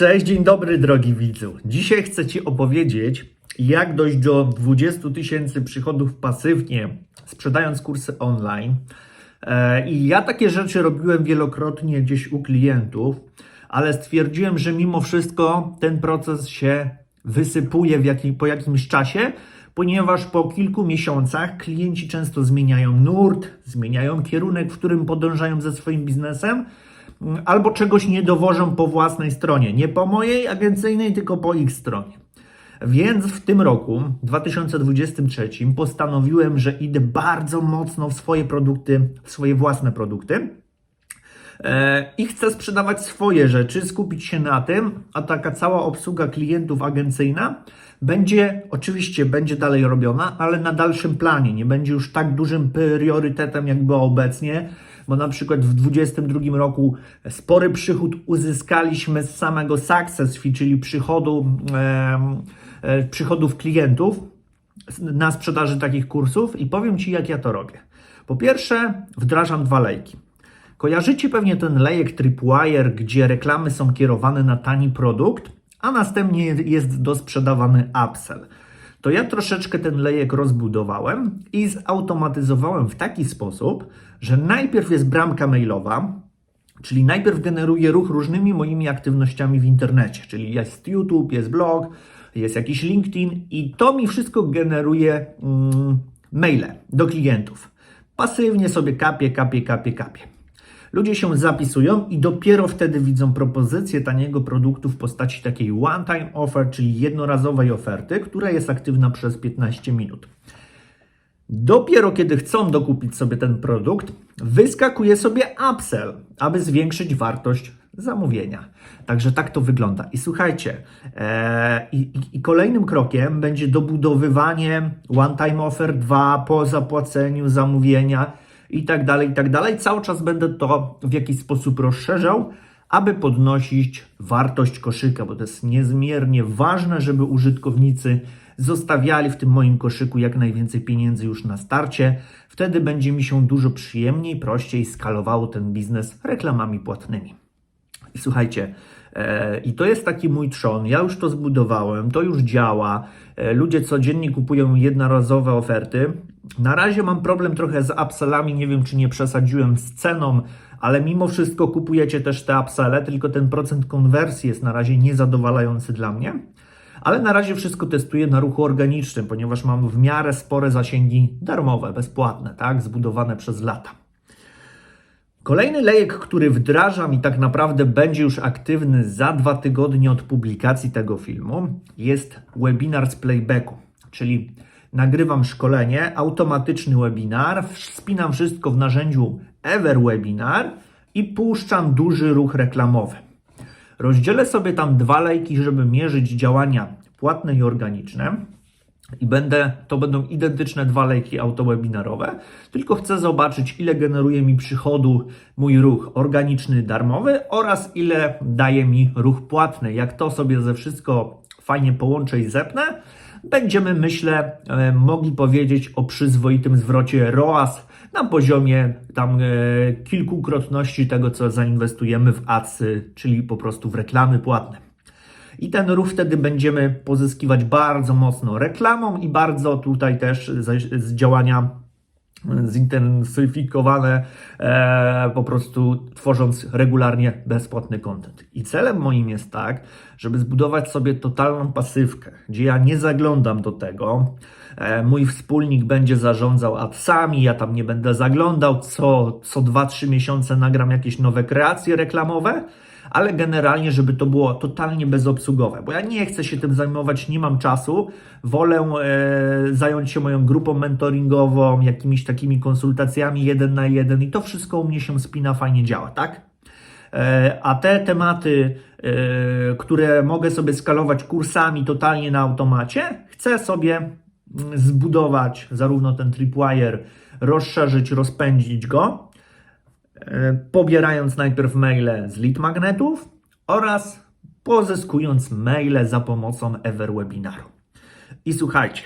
Cześć, dzień dobry drogi widzu. Dzisiaj chcę Ci opowiedzieć, jak dojść do 20 tysięcy przychodów pasywnie, sprzedając kursy online. E, I ja takie rzeczy robiłem wielokrotnie gdzieś u klientów, ale stwierdziłem, że mimo wszystko ten proces się wysypuje jakim, po jakimś czasie, ponieważ po kilku miesiącach klienci często zmieniają nurt, zmieniają kierunek, w którym podążają ze swoim biznesem albo czegoś nie dowożą po własnej stronie. Nie po mojej agencyjnej, tylko po ich stronie. Więc w tym roku, 2023, postanowiłem, że idę bardzo mocno w swoje produkty, w swoje własne produkty. E, I chcę sprzedawać swoje rzeczy, skupić się na tym, a taka cała obsługa klientów agencyjna będzie, oczywiście będzie dalej robiona, ale na dalszym planie. Nie będzie już tak dużym priorytetem, jak było obecnie, bo na przykład w 2022 roku spory przychód uzyskaliśmy z samego success fee, czyli przychodu, e, e, przychodów klientów na sprzedaży takich kursów i powiem Ci, jak ja to robię. Po pierwsze, wdrażam dwa lejki. Kojarzycie pewnie ten lejek Tripwire, gdzie reklamy są kierowane na tani produkt, a następnie jest dosprzedawany upsell. To ja troszeczkę ten lejek rozbudowałem i zautomatyzowałem w taki sposób, że najpierw jest bramka mailowa, czyli najpierw generuję ruch różnymi moimi aktywnościami w internecie, czyli jest YouTube, jest blog, jest jakiś LinkedIn i to mi wszystko generuje mm, maile do klientów. Pasywnie sobie kapie, kapie, kapie, kapie. Ludzie się zapisują i dopiero wtedy widzą propozycję taniego produktu w postaci takiej one-time offer, czyli jednorazowej oferty, która jest aktywna przez 15 minut. Dopiero kiedy chcą dokupić sobie ten produkt, wyskakuje sobie upsell, aby zwiększyć wartość zamówienia. Także tak to wygląda. I słuchajcie, e, i, i, kolejnym krokiem będzie dobudowywanie one-time offer 2 po zapłaceniu zamówienia i tak dalej, i tak dalej. Cały czas będę to w jakiś sposób rozszerzał, aby podnosić wartość koszyka, bo to jest niezmiernie ważne, żeby użytkownicy zostawiali w tym moim koszyku jak najwięcej pieniędzy już na starcie. Wtedy będzie mi się dużo przyjemniej, prościej skalowało ten biznes reklamami płatnymi. I słuchajcie, e, i to jest taki mój trzon. Ja już to zbudowałem, to już działa. E, ludzie codziennie kupują jednorazowe oferty. Na razie mam problem trochę z upsellami, nie wiem czy nie przesadziłem z ceną, ale mimo wszystko kupujecie też te upselle, tylko ten procent konwersji jest na razie niezadowalający dla mnie. Ale na razie wszystko testuję na ruchu organicznym, ponieważ mam w miarę spore zasięgi darmowe, bezpłatne, tak, zbudowane przez lata. Kolejny lejek, który wdrażam i tak naprawdę będzie już aktywny za dwa tygodnie od publikacji tego filmu, jest webinar z playbacku, czyli nagrywam szkolenie, automatyczny webinar, spinam wszystko w narzędziu EverWebinar i puszczam duży ruch reklamowy. Rozdzielę sobie tam dwa lejki, żeby mierzyć działania płatne i organiczne. I będę, to będą identyczne dwa lejki autowebinarowe, tylko chcę zobaczyć, ile generuje mi przychodu mój ruch organiczny, darmowy oraz ile daje mi ruch płatny. Jak to sobie ze wszystko fajnie połączę i zepnę, będziemy, myślę, e, mogli powiedzieć o przyzwoitym zwrocie ROAS na poziomie tam e, kilkukrotności tego, co zainwestujemy w adsy, czyli po prostu w reklamy płatne. I ten ruch wtedy będziemy pozyskiwać bardzo mocno reklamą i bardzo tutaj też z, z działania zintensyfikowane, e, po prostu tworząc regularnie bezpłatny content. I celem moim jest tak, żeby zbudować sobie totalną pasywkę, gdzie ja nie zaglądam do tego, e, mój wspólnik będzie zarządzał adsami, ja tam nie będę zaglądał, co, co 2-3 miesiące nagram jakieś nowe kreacje reklamowe, ale generalnie, żeby to było totalnie bezobsługowe, bo ja nie chcę się tym zajmować, nie mam czasu, wolę e, zająć się moją grupą mentoringową, jakimiś takimi konsultacjami jeden na jeden i to wszystko u mnie się spina, fajnie działa, tak? E, a te tematy, e, które mogę sobie skalować kursami totalnie na automacie, chcę sobie mm, zbudować zarówno ten tripwire, rozszerzyć, rozpędzić go, pobierając najpierw maile z lead magnetów oraz pozyskując maile za pomocą EverWebinaru. I słuchajcie,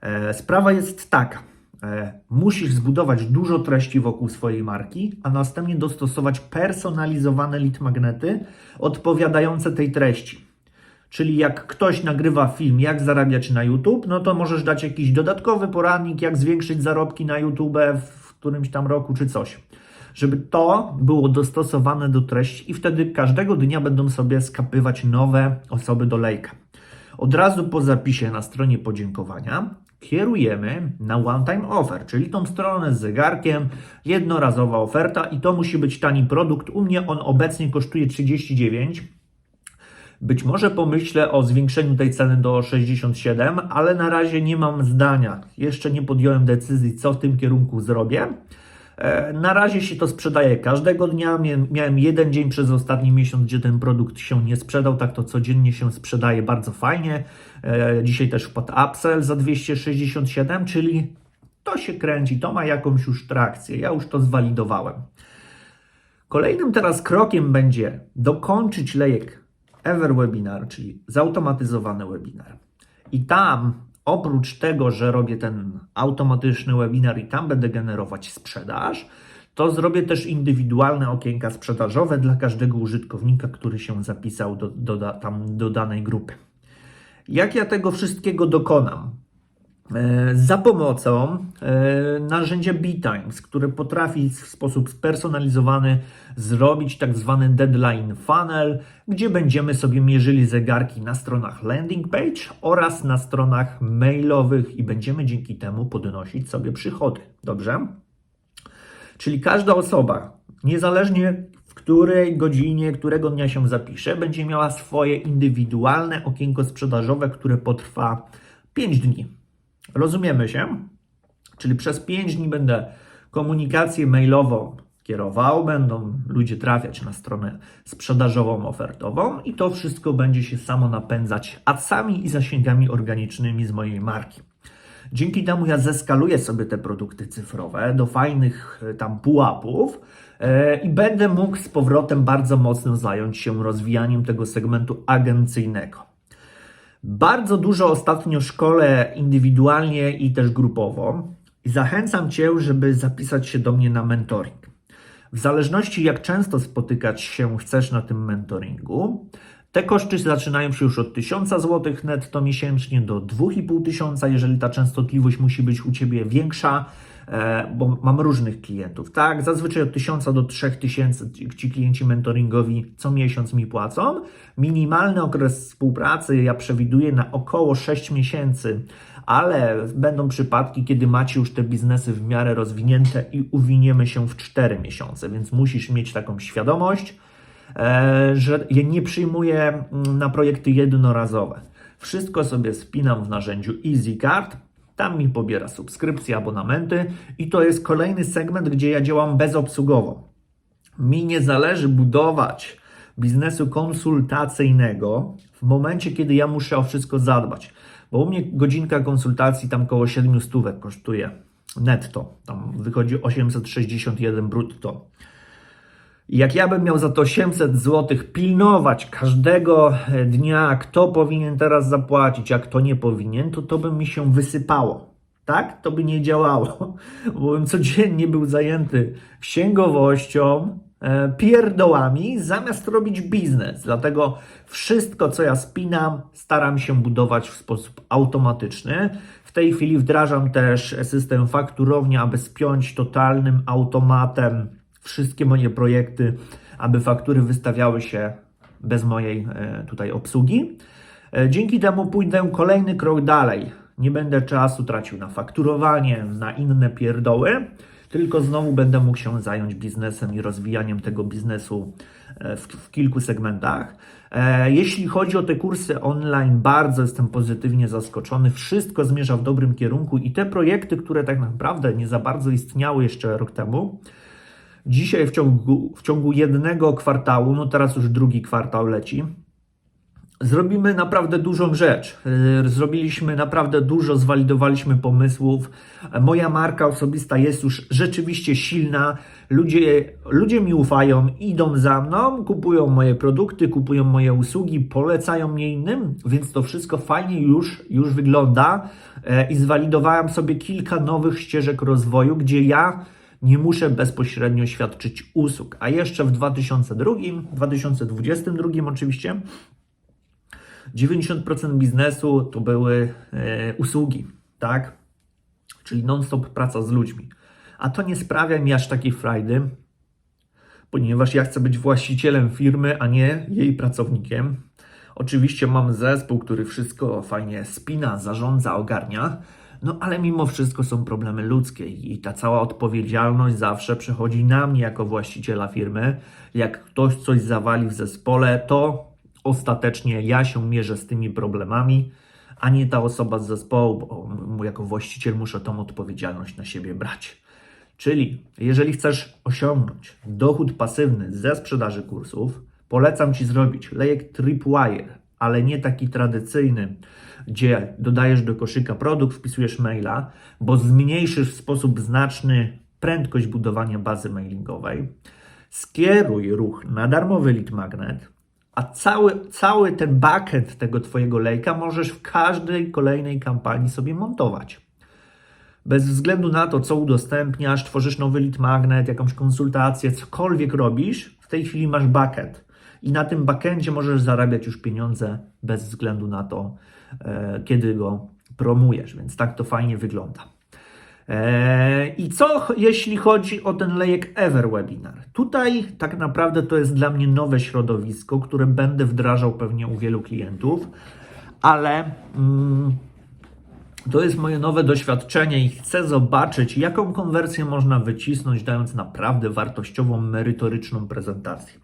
e, sprawa jest taka. E, musisz zbudować dużo treści wokół swojej marki, a następnie dostosować personalizowane lead magnety odpowiadające tej treści. Czyli jak ktoś nagrywa film, jak zarabiać na YouTube, no to możesz dać jakiś dodatkowy poradnik, jak zwiększyć zarobki na YouTube w którymś tam roku czy coś. Żeby to było dostosowane do treści i wtedy każdego dnia będą sobie skapywać nowe osoby do lejka. Od razu po zapisie na stronie podziękowania kierujemy na one-time offer, czyli tą stronę z zegarkiem, jednorazowa oferta i to musi być tani produkt. U mnie on obecnie kosztuje 39. Być może pomyślę o zwiększeniu tej ceny do 67, ale na razie nie mam zdania. Jeszcze nie podjąłem decyzji, co w tym kierunku zrobię. E, na razie się to sprzedaje każdego dnia. Miałem jeden dzień przez ostatni miesiąc, gdzie ten produkt się nie sprzedał. Tak to codziennie się sprzedaje bardzo fajnie. E, dzisiaj też wpadł upsell za 267, czyli to się kręci, to ma jakąś już trakcję. Ja już to zwalidowałem. Kolejnym teraz krokiem będzie dokończyć lejek Ever Webinar, czyli zautomatyzowany webinar. I tam oprócz tego, że robię ten automatyczny webinar i tam będę generować sprzedaż, to zrobię też indywidualne okienka sprzedażowe dla każdego użytkownika, który się zapisał do, do, tam, do danej grupy. Jak ja tego wszystkiego dokonam? E, za pomocą e, narzędzia BeTimes, które potrafi w sposób spersonalizowany zrobić tak zwany deadline funnel, gdzie będziemy sobie mierzyli zegarki na stronach landing page oraz na stronach mailowych i będziemy dzięki temu podnosić sobie przychody. Dobrze? Czyli każda osoba, niezależnie w której godzinie, którego dnia się zapisze, będzie miała swoje indywidualne okienko sprzedażowe, które potrwa 5 dni. Rozumiemy się? Czyli przez 5 dni będę komunikację mailową kierował, będą ludzie trafiać na stronę sprzedażową, ofertową i to wszystko będzie się samo napędzać adsami i zasięgami organicznymi z mojej marki. Dzięki temu ja zeskaluję sobie te produkty cyfrowe do fajnych e, tam pułapów e, i będę mógł z powrotem bardzo mocno zająć się rozwijaniem tego segmentu agencyjnego. Bardzo dużo ostatnio szkole indywidualnie i też grupowo zachęcam Cię, żeby zapisać się do mnie na mentoring. W zależności jak często spotykać się chcesz na tym mentoringu, te koszty zaczynają się już od 1000 zł netto miesięcznie do 2500, jeżeli ta częstotliwość musi być u Ciebie większa, bo mam różnych klientów, tak? Zazwyczaj od 1000 do 3000 ci klienci mentoringowi co miesiąc mi płacą. Minimalny okres współpracy ja przewiduję na około 6 miesięcy, ale będą przypadki, kiedy macie już te biznesy w miarę rozwinięte i uwiniemy się w 4 miesiące, więc musisz mieć taką świadomość, e, że ja nie przyjmuję mm, na projekty jednorazowe. Wszystko sobie spinam w narzędziu EasyCard. Tam mi pobiera subskrypcje, abonamenty i to jest kolejny segment, gdzie ja działam bezobsługowo. Mi nie zależy budować biznesu konsultacyjnego w momencie, kiedy ja muszę o wszystko zadbać. Bo u mnie godzinka konsultacji tam koło 7 stówek kosztuje netto. Tam wychodzi 861 brutto. Jak ja bym miał za to 800 zł pilnować każdego dnia, kto powinien teraz zapłacić, a kto nie powinien, to to by mi się wysypało. Tak? To by nie działało, bo bym codziennie był zajęty księgowością, E, pierdołami, zamiast robić biznes. Dlatego wszystko, co ja spinam, staram się budować w sposób automatyczny. W tej chwili wdrażam też system fakturownia, aby spiąć totalnym automatem wszystkie moje projekty, aby faktury wystawiały się bez mojej e, tutaj obsługi. E, dzięki temu pójdę kolejny krok dalej. Nie będę czasu tracił na fakturowanie, na inne pierdoły tylko znowu będę mógł się zająć biznesem i rozwijaniem tego biznesu e, w, w kilku segmentach. Jeśli chodzi o te kursy online, bardzo jestem pozytywnie zaskoczony. Wszystko zmierza w dobrym kierunku i te projekty, które tak naprawdę nie za bardzo istniały jeszcze rok temu, dzisiaj w ciągu, w ciągu jednego kwartału, no teraz już drugi kwartał leci, zrobimy naprawdę dużą rzecz. Yy, Zrobiliśmy naprawdę dużo, zwalidowaliśmy pomysłów. Moja marka osobista jest już rzeczywiście silna. Ludzie, ludzie mi ufają, idą za mną, kupują moje produkty, kupują moje usługi, polecają mnie innym, więc to wszystko fajnie już, już wygląda. E, I zwalidowałem sobie kilka nowych ścieżek rozwoju, gdzie ja nie muszę bezpośrednio świadczyć usług. A jeszcze w 2002, 2022 oczywiście, 90% biznesu to były e, usługi, tak? Czyli non-stop praca z ludźmi. A to nie sprawia mi aż takiej frajdy, ponieważ ja chcę być właścicielem firmy, a nie jej pracownikiem. Oczywiście mam zespół, który wszystko fajnie spina, zarządza, ogarnia, no ale mimo wszystko są problemy ludzkie i ta cała odpowiedzialność zawsze przechodzi na mnie jako właściciela firmy. Jak ktoś coś zawali w zespole, to ostatecznie ja się mierzę z tymi problemami, a nie ta osoba z zespołu, bo jako właściciel muszę tą odpowiedzialność na siebie brać. Czyli jeżeli chcesz osiągnąć dochód pasywny ze sprzedaży kursów, polecam Ci zrobić lejek Tripwire, ale nie taki tradycyjny, gdzie dodajesz do koszyka produkt, wpisujesz maila, bo zmniejszysz w sposób znaczny prędkość budowania bazy mailingowej. Skieruj ruch na darmowy lead magnet, a cały, cały ten backend tego Twojego lejka możesz w każdej kolejnej kampanii sobie montować. Bez względu na to, co udostępniasz, tworzysz nowy lead magnet, jakąś konsultację, cokolwiek robisz, w tej chwili masz backend. I na tym backendzie możesz zarabiać już pieniądze bez względu na to, e, kiedy go promujesz. Więc tak to fajnie wygląda. E, I co jeśli chodzi o ten lejek Ever Webinar? Tutaj tak naprawdę to jest dla mnie nowe środowisko, które będę wdrażał pewnie u wielu klientów, ale. Mm, to jest moje nowe doświadczenie i chcę zobaczyć, jaką konwersję można wycisnąć, dając naprawdę wartościową, merytoryczną prezentację.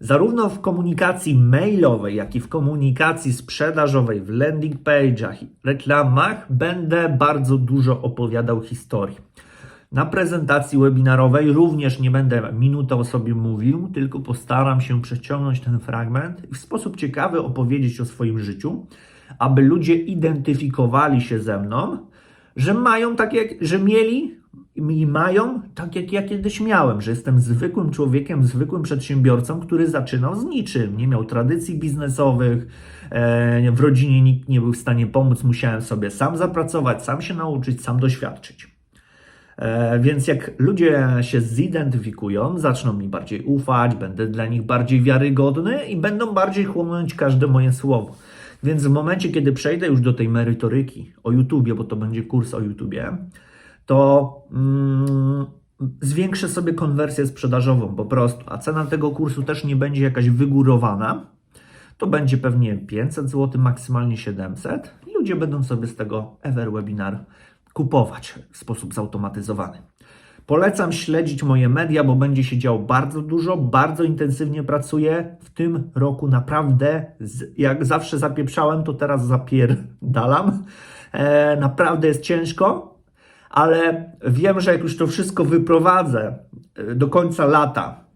Zarówno w komunikacji mailowej, jak i w komunikacji sprzedażowej, w landing page'ach reklamach będę bardzo dużo opowiadał historii. Na prezentacji webinarowej również nie będę minutę o sobie mówił, tylko postaram się przeciągnąć ten fragment i w sposób ciekawy opowiedzieć o swoim życiu, aby ludzie identyfikowali się ze mną, że mają tak jak, że mieli i mają tak jak ja kiedyś miałem, że jestem zwykłym człowiekiem, zwykłym przedsiębiorcą, który zaczynał z niczym, nie miał tradycji biznesowych, e, w rodzinie nikt nie był w stanie pomóc, musiałem sobie sam zapracować, sam się nauczyć, sam doświadczyć. E, Więc jak ludzie się zidentyfikują, zaczną mi bardziej ufać, będę dla nich bardziej wiarygodny i będą bardziej chłonąć każde moje słowo. Więc w momencie, kiedy przejdę już do tej merytoryki o YouTubie, bo to będzie kurs o YouTubie, to mm, zwiększę sobie konwersję sprzedażową po prostu, a cena tego kursu też nie będzie jakaś wygórowana. To będzie pewnie 500 zł, maksymalnie 700 i ludzie będą sobie z tego Ever Webinar kupować w sposób zautomatyzowany. Polecam śledzić moje media, bo będzie się działo bardzo dużo, bardzo intensywnie pracuję. W tym roku naprawdę, jak zawsze zapieprzałem, to teraz zapierdalam. E, naprawdę jest ciężko, ale wiem, że jak już to wszystko wyprowadzę e, do końca lata,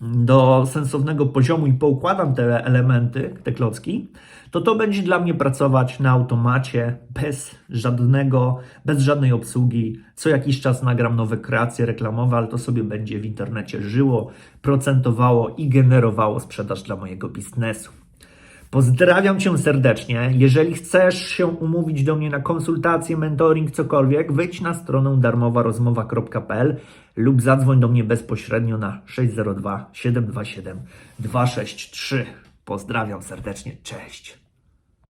do sensownego poziomu i poukładam te elementy, te klocki, to to będzie dla mnie pracować na automacie, bez żadnego, bez żadnej obsługi. Co jakiś czas nagram nowe kreacje reklamowe, ale to sobie będzie w internecie żyło, procentowało i generowało sprzedaż dla mojego biznesu. Pozdrawiam Cię serdecznie. Jeżeli chcesz się umówić do mnie na konsultację, mentoring, cokolwiek, wejdź na stronę darmowarozmowa.pl lub zadzwoń do mnie bezpośrednio na 602 727 263. Pozdrawiam serdecznie. Cześć.